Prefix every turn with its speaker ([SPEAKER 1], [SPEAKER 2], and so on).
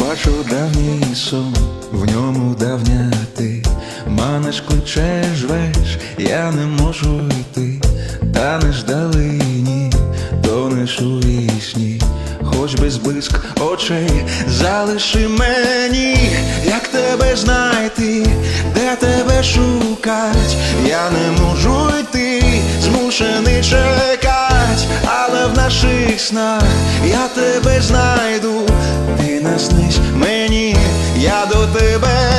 [SPEAKER 1] Бачу давній сон, в ньому давня ти. Манеш кличе, жвеш, я не можу йти, танеш далині, тонеш у вісні, хоч без блиск очей, залиши мені, як тебе знайти, де тебе шукать, я не можу йти, змушений чекать, але в наших снах я тебе знайду, наснись мені, я до тебе.